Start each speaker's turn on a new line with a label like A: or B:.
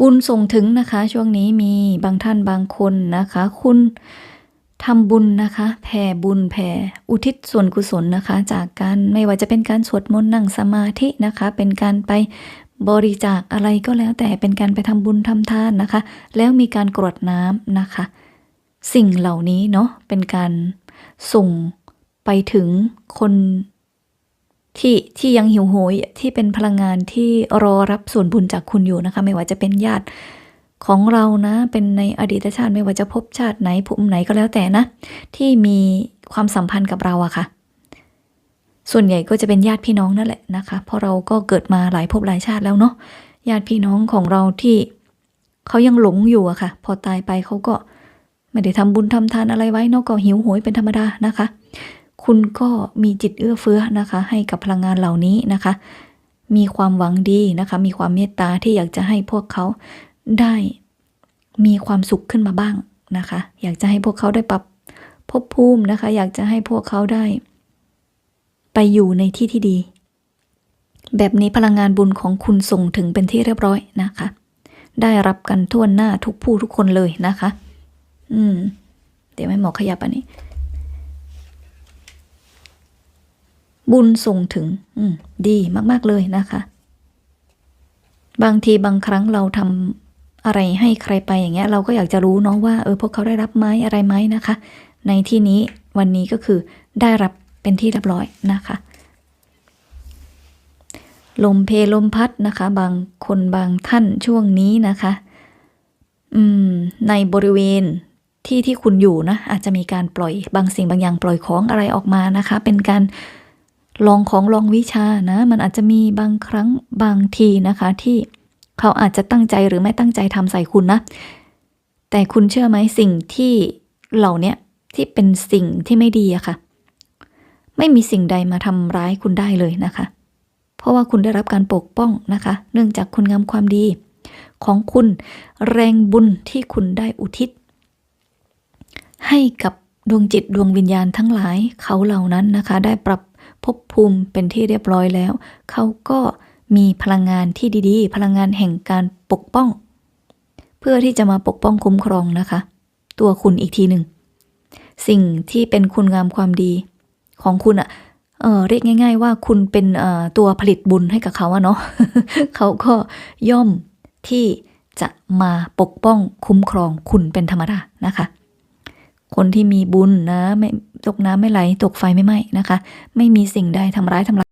A: บุญส่งถึงนะคะ ช่วงนี้มีบางท่านบางคนนะคะ คุณทำบุญนะคะแผ่บุญแผ่อุทิศส่วนกุศลนะคะ จากการไม่ว่าจะเป็นการสวดมนต์นั่งสมาธินะคะ เป็นการไปบริจาคอะไรก็แล้วแต่เป็นการไปทำบุญทำทานนะคะ แล้วมีการกรวดน้ำนะคะ สิ่งเหล่านี้เนาะเป็นการส่งไปถึงคน ที่ที่ยังหิวโหยที่เป็นพลังงานที่รอรับส่วนบุญจากคุณอยู่นะคะ ไม่ว่าจะเป็นญาติของเรานะ เป็นในอดีตชาติไม่ว่าจะพบชาติไหนภูมิไหนก็แล้วแต่นะ ที่มีความสัมพันธ์กับเราอะค่ะ ส่วนใหญ่ก็จะเป็นญาติพี่น้องนั่นแหละนะคะ เพราะเราก็เกิดมาหลายภพหลายชาติแล้วเนาะญาติพี่น้องของเราที่เขายังหลงอยู่อะค่ะ พอตายไปเขาก็ไม่ได้ทำบุญทำทานอะไรไว้เนาะก็หิวโหยเป็นธรรมดานะคะ คุณก็มีจิตเอื้อเฟื้อนะคะ ให้กับพลังงานเหล่านี้นะคะ มีความหวังดีนะคะ มีความเมตตาที่อยากจะให้พวกเขาได้มีความสุขขึ้นมาบ้างนะคะ อยากจะให้พวกเขาได้ปรับภพภูมินะคะ อยากจะให้พวกเขาได้ ไปอยู่ในที่ที่ดี แบบนี้พลังงานบุญของคุณส่งถึงเป็นที่เรียบร้อยนะคะ ได้รับกันทั่วหน้าทุกผู้ทุกคนเลยนะคะ อืม เดี๋ยวไม่หมอขยับอันนี้ บุญส่งถึงอืมดีมาก ๆ เลยนะคะ บางทีบางครั้งเราทำอะไรให้ใครไปอย่างเงี้ย เราก็อยากจะรู้เนาะว่าเออพวกเขาได้รับไหมอะไรไหมนะคะ ในที่นี้วันนี้ก็คือได้รับเป็นที่เรียบร้อยนะคะ ลมเพลลมพัดนะคะ บางคนบางท่านช่วงนี้นะคะ อืม ในบริเวณที่ที่คุณอยู่นะอาจจะมีการปล่อยบางสิ่งบางอย่างปล่อยของอะไรออกมานะคะ เป็นการ ลองของลองวิชานะ มันอาจจะมีบางครั้งบางทีนะคะ ที่เขาอาจจะตั้งใจหรือไม่ตั้งใจทำใส่คุณนะ แต่คุณเชื่อไหมสิ่งที่เหล่านี้ที่เป็นสิ่งที่ไม่ดีอะค่ะ ไม่มีสิ่งใดมาทำร้ายคุณได้เลยนะคะ เพราะว่าคุณได้รับการปกป้องนะคะ เนื่องจากคุณงามความดี ของคุณแรงบุญที่คุณได้อุทิศ ให้กับดวงจิตดวงวิญญาณทั้งหลายเขาเหล่านั้นนะคะ ได้ปรับ ภพภูมิเป็นที่เรียบร้อยแล้ว เขาก็มีพลังงานที่ดีๆ พลังงานแห่งการปกป้อง เพื่อที่จะมาปกป้องคุ้มครองนะคะ ตัวคุณอีกทีหนึ่ง สิ่งที่เป็นคุณงามความดี ของคุณอะเออเรียกง่าย ๆ ว่าคุณเป็นตัวผลิตบุญให้กับเขาอะเนาะเขาก็ย่อมที่จะมาปกป้องคุ้มครองคุณเป็นธรรมดานะคะ คนที่มีบุญนะไม่ตกน้ำไม่ไหล ตกไฟไม่ไหม้นะคะ ไม่มีสิ่งใดทำร้ายทำลาย